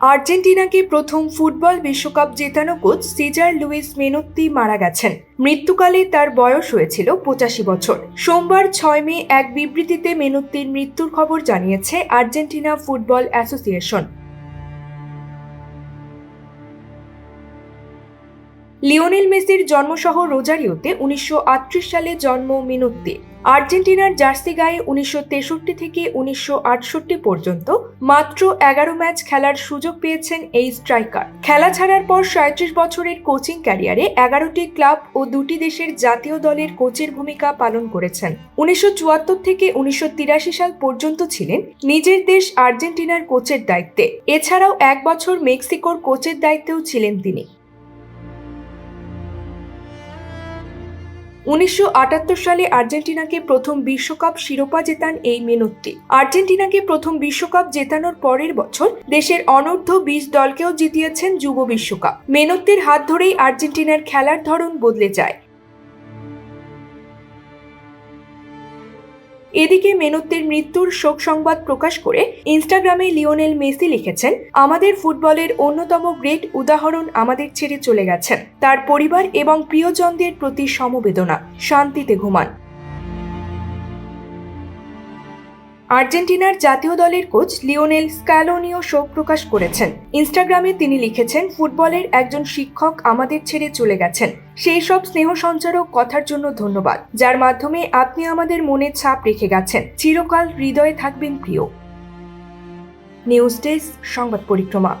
আর্জেন্টিনাকে প্রথম ফুটবল বিশ্বকাপ জেতানো কোচ সিজার লুইস মেনত্তি মারা গেছেন। মৃত্যুকালে তার বয়স হয়েছিল পঁচাশি বছর। সোমবার ছয় মে এক বিবৃতিতে মেনোত্তির মৃত্যুর খবর জানিয়েছে আর্জেন্টিনা ফুটবল অ্যাসোসিয়েশন। লিওনেল মেসির জন্মসহ রোজারিওতে উনিশশো আটত্রিশ সালে জন্ম মিনুত্তি। আর্জেন্টিনার জার্সি গায়ে উনিশশো তেষট্টি থেকে উনিশশো আটষট্টি পর্যন্ত মাত্র এগারো ম্যাচ খেলার সুযোগ পেয়েছেন এই স্ট্রাইকার। খেলা ছাড়ার পর সাঁত্রিশ বছরের কোচিং ক্যারিয়ারে এগারোটি ক্লাব ও দুটি দেশের জাতীয় দলের কোচের ভূমিকা পালন করেছেন। উনিশশো চুয়াত্তর থেকে উনিশশো তিরাশি সাল পর্যন্ত ছিলেন নিজের দেশ আর্জেন্টিনার কোচের দায়িত্বে। এছাড়াও এক বছর মেক্সিকোর কোচের দায়িত্বেও ছিলেন তিনি। উনিশশো আটাত্তর সালে আর্জেন্টিনাকে প্রথম বিশ্বকাপ শিরোপা জেতান এই মেনুত্তি আর্জেন্টিনাকে প্রথম বিশ্বকাপ জেতানোর পরের বছর দেশের অনূর্ধ্ব বিশ দলকেও জিতিয়েছেন যুব বিশ্বকাপ। মেনুত্তির হাত ধরেই আর্জেন্টিনার খেলার ধরন বদলে যায়। এদিকে মেনুত্তের মৃত্যুর শোক সংবাদ প্রকাশ করে ইনস্টাগ্রামে লিওনেল মেসি লিখেছেন, আমাদের ফুটবলের অন্যতম গ্রেট উদাহরণ আমাদের ছেড়ে চলে গেছেন। তার পরিবার এবং প্রিয়জনদের প্রতি সমবেদনা। শান্তিতে ঘুমান। আর্জেন্টিনার জাতীয় দলের কোচ লিওনেল স্ক্যালোনিও শোক প্রকাশ করেছেন। ইনস্টাগ্রামে তিনি লিখেছেন, ফুটবলের একজন শিক্ষক আমাদের ছেড়ে চলে গেছেন। সেই সব স্নেহ সঞ্চারক কথার জন্য ধন্যবাদ, যার মাধ্যমে আপনি আমাদের মনে ছাপ রেখে গেছেন। চিরকাল হৃদয়ে থাকবেন প্রিয়। নিউজ ডেস্ক, সংবাদ পরিক্রমা।